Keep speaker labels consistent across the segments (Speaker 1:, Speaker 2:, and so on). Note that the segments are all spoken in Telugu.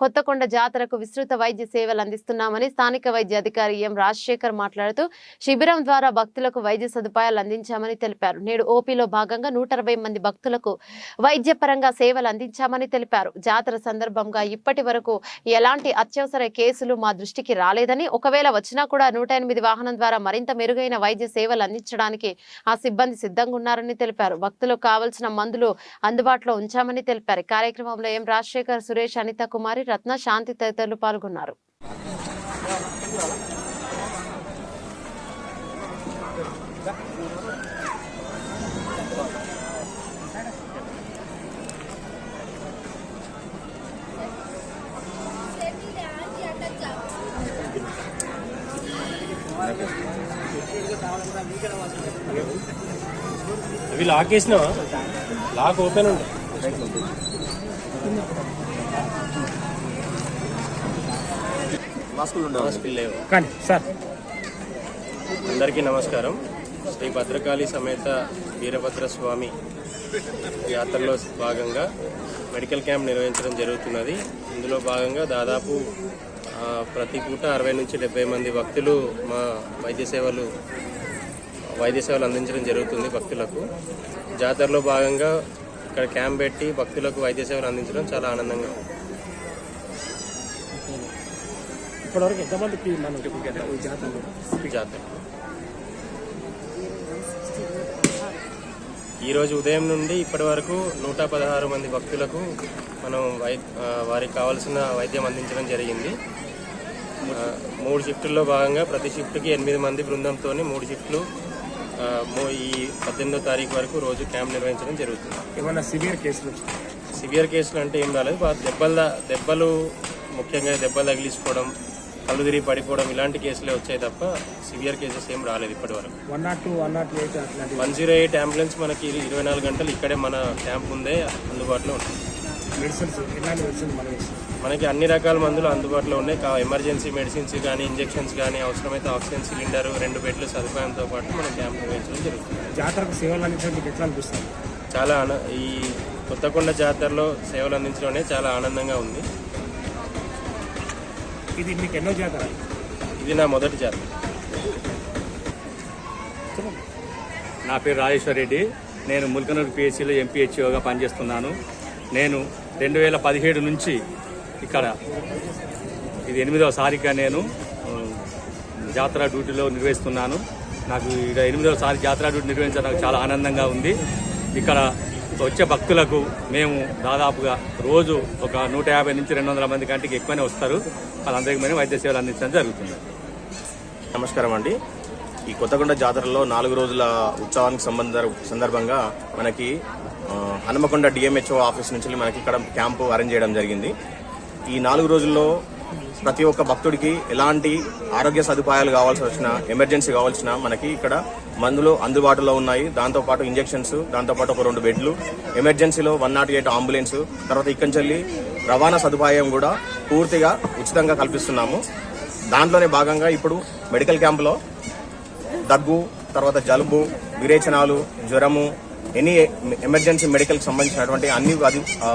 Speaker 1: కొత్తకొండ జాతరకు విస్తృత వైద్య సేవలు అందిస్తున్నామని స్థానిక వైద్య అధికారి ఎం రాజశేఖర్ మాట్లాడుతూ శిబిరం ద్వారా భక్తులకు వైద్య సదుపాయాలు అందించామని తెలిపారు. నేడు ఓపీలో భాగంగా నూట అరవై మంది భక్తులకు వైద్యపరంగా సేవలు అందించామని తెలిపారు. జాతర సందర్భంగా ఇప్పటి వరకు ఎలాంటి అత్యవసర కేసులు మా దృష్టికి రాలేదని ఒకవేళ వచ్చినా కూడా నూట ఎనిమిది వాహనం ద్వారా మరింత మెరుగైన వైద్య సేవలు అందించడానికి ఆ సిబ్బంది సిద్ధంగా ఉన్నారని తెలిపారు. భక్తులకు కావలసిన మందులు అందుబాటులో ఉంచామని తెలిపారు. కార్యక్రమంలో ఎం రాజశేఖర్ సురేష్ అనిత కుమారి రత్న శాంతి తదితరులు పాల్గొన్నారు.
Speaker 2: అవి లాక్ వేసినావా లాక్ ఓపెన్ ఉంటాయి లేవు.
Speaker 3: కానీ సార్.
Speaker 2: అందరికీ నమస్కారం. శ్రీ భద్రకాళి సమేత వీరభద్ర స్వామి యాత్రలో భాగంగా మెడికల్ క్యాంప్ నిర్వహించడం జరుగుతున్నది. ఇందులో భాగంగా దాదాపు ప్రతి పూట అరవై నుంచి డెబ్బై మంది భక్తులు మా వైద్య సేవలు వైద్య సేవలు అందించడం జరుగుతుంది భక్తులకు. జాతరలో భాగంగా ఇక్కడ క్యాంప్ పెట్టి భక్తులకు వైద్య సేవలు అందించడం చాలా ఆనందంగా ఉంది.
Speaker 3: ఇప్పటివరకు ఎంతమందికి మనం ఈ జాతరలో?
Speaker 2: జాతర ఈరోజు ఉదయం నుండి ఇప్పటి వరకు నూట పదహారు మంది భక్తులకు మనం వై వారికి కావాల్సిన వైద్యం అందించడం జరిగింది. మూడు షిఫ్టుల్లో భాగంగా ప్రతి షిఫ్ట్కి ఎనిమిది మంది బృందంతో మూడు షిఫ్ట్లు ఈ పద్దెనిమిదో తారీఖు వరకు రోజు క్యాంప్ నిర్వహించడం జరుగుతుంది.
Speaker 3: ఏమైనా సివియర్ కేసులు?
Speaker 2: సివియర్ కేసులు అంటే ఏం రాలేదు. దెబ్బల దెబ్బలు ముఖ్యంగా దెబ్బలు తగిలించుకోవడం కళ్ళు తిరిగి పడిపోవడం ఇలాంటి కేసులే వచ్చాయి తప్ప సివియర్ కేసెస్ ఏం రాలేదు ఇప్పటి వరకు
Speaker 3: one nought two one nought eight
Speaker 2: one zero eight ambulance మనకి ఇరవై నాలుగు గంటలు ఇక్కడే మన క్యాంప్ ముందే అందుబాటులో ఉంటుంది.
Speaker 3: మెడిసిన్స్ ఎలాంటి మెడిసిన్స్ మనం ఇస్తాం
Speaker 2: మనకి అన్ని రకాల మందులు అందుబాటులో ఉన్నాయి. ఎమర్జెన్సీ మెడిసిన్స్ కానీ ఇంజెక్షన్స్ కానీ అవసరమైతే ఆక్సిజన్ సిలిండర్ రెండు బెడ్లు సదుపాయంతో పాటు మన క్యాంప్ నిర్వహించడం జరుగుతుంది.
Speaker 3: జాతరకు సేవలు అందించడం మీకు ఎట్లా అనిపిస్తుంది?
Speaker 2: చాలా ఈ కొత్తకొండ జాతరలో సేవలు అందించడం చాలా ఆనందంగా ఉంది.
Speaker 3: ఇది మీకు ఎన్నో జాతర?
Speaker 2: ఇది నా మొదటి జాతర.
Speaker 4: నా పేరు రాజేశ్వర్ రెడ్డి. నేను ముల్కనూరు పిహెచ్సిలో ఎంపీహెచ్ఓగా పనిచేస్తున్నాను. నేను రెండు వేల పదిహేడు నుంచి ఇక్కడ ఇది ఎనిమిదవ సారిగా నేను జాతర డ్యూటీలో నిర్వహిస్తున్నాను. నాకు ఇక్కడ ఎనిమిదవ సారి జాతర డ్యూటీ నిర్వహించడం నాకు చాలా ఆనందంగా ఉంది. ఇక్కడ వచ్చే భక్తులకు మేము దాదాపుగా రోజు ఒక నూట యాభై నుంచి రెండు వందల మంది కంటికి ఎక్కువనే వస్తారు. వాళ్ళందరికీ మేము వైద్య సేవలు అందించడం జరుగుతుంది.
Speaker 5: నమస్కారం అండి. ఈ కొత్తకొండ జాతరలో నాలుగు రోజుల ఉత్సవానికి సంబంధ సందర్భంగా మనకి హనుమకొండ డిఎంహెచ్ఓ ఆఫీస్ నుంచి మనకి ఇక్కడ క్యాంపు అరేంజ్ చేయడం జరిగింది. ఈ నాలుగు రోజుల్లో ప్రతి ఒక్క భక్తుడికి ఎలాంటి ఆరోగ్య సదుపాయాలు కావాల్సి వచ్చినా ఎమర్జెన్సీ కావాల్సిన మనకి ఇక్కడ మందులు అందుబాటులో ఉన్నాయి. దాంతోపాటు ఇంజెక్షన్స్ దాంతోపాటు ఒక రెండు బెడ్లు ఎమర్జెన్సీలో వన్ నాట్ ఎయిట్ అంబులెన్స్ తర్వాత ఇక్కడి నుంచి రవాణా సదుపాయం కూడా పూర్తిగా ఉచితంగా కల్పిస్తున్నాము. దాంట్లోనే భాగంగా ఇప్పుడు మెడికల్ క్యాంపులో దగ్గు తర్వాత జలుబు విరేచనాలు జ్వరము ఎనీ ఎమర్జెన్సీ మెడికల్కి సంబంధించినటువంటి అన్ని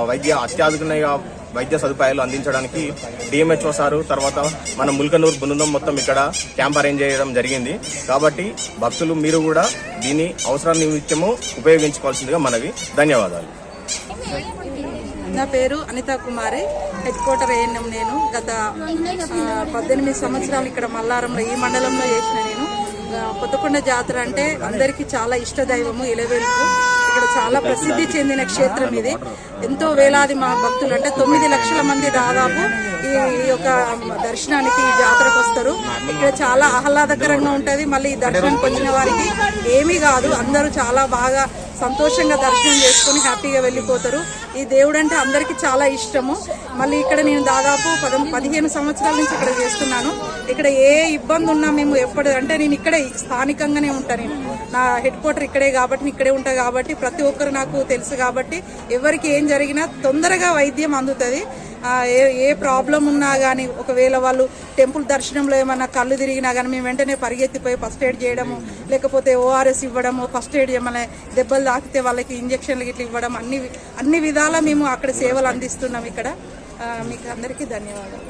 Speaker 5: వైద్య అత్యాధునిక వైద్య సదుపాయాలు అందించడానికి డిఎంహెచ్ఓ సారు తర్వాత మన ముల్కనూరు బృందం మొత్తం ఇక్కడ క్యాంప్ అరేంజ్ చేయడం జరిగింది. కాబట్టి భక్తులు మీరు కూడా దీని అవసరాన్ని నిమిత్తము ఉపయోగించుకోవాల్సిందిగా మనవి. ధన్యవాదాలు.
Speaker 6: నా పేరు Anita Kumari. Head quarter ANM నేను. గత పద్దెనిమిది సంవత్సరాలు ఇక్కడ మల్లారంలో ఈ మండలంలో చేసిన నేను. కొత్తకొండ జాతర అంటే అందరికీ చాలా ఇష్ట దైవము ఇలవేలుపు ఇక్కడ చాలా ప్రసిద్ధి చెందిన క్షేత్రం ఇది. ఎంతో వేలాది మా భక్తులు అంటే తొమ్మిది లక్షల మంది దాదాపు ఈ ఈ యొక్క దర్శనానికి ఈ జాతరకు వస్తారు. ఇక్కడ చాలా ఆహ్లాదకరంగా ఉంటది. మళ్ళీ ఈ దర్శనానికి వచ్చిన వారికి ఏమీ కాదు. అందరూ చాలా బాగా సంతోషంగా దర్శనం చేసుకుని హ్యాపీగా వెళ్ళిపోతారు. ఈ దేవుడు అంటే అందరికీ చాలా ఇష్టము. మళ్ళీ ఇక్కడ నేను దాదాపు పద పదిహేను సంవత్సరాల నుంచి ఇక్కడ చేస్తున్నాను. ఇక్కడ ఏ ఇబ్బంది ఉన్నా మేము ఎప్పుడు అంటే నేను ఇక్కడే స్థానికంగానే ఉంటాను నేను. నా హెడ్ క్వార్టర్ ఇక్కడే కాబట్టి ఇక్కడే ఉంటా కాబట్టి ప్రతి ఒక్కరు నాకు తెలుసు కాబట్టి ఎవరికి ఏం జరిగినా తొందరగా వైద్యం అందుతుంది. ఏ ఏ ప్రాబ్లం ఉన్నా కానీ ఒకవేళ వాళ్ళు టెంపుల్ దర్శనంలో ఏమన్నా కళ్ళు తిరిగినా కానీ మేము వెంటనే పరిగెత్తిపోయి ఫస్ట్ ఎయిడ్ చేయడము లేకపోతే ఓఆర్ఎస్ ఇవ్వడము ఫస్ట్ ఎయిడ్ ఏమైనా దెబ్బలు తాకితే వాళ్ళకి ఇంజక్షన్లు ఇట్లా ఇవ్వడం అన్ని అన్ని విధాలా మేము అక్కడ సేవలు అందిస్తున్నాం ఇక్కడ. మీకు అందరికీ ధన్యవాదాలు.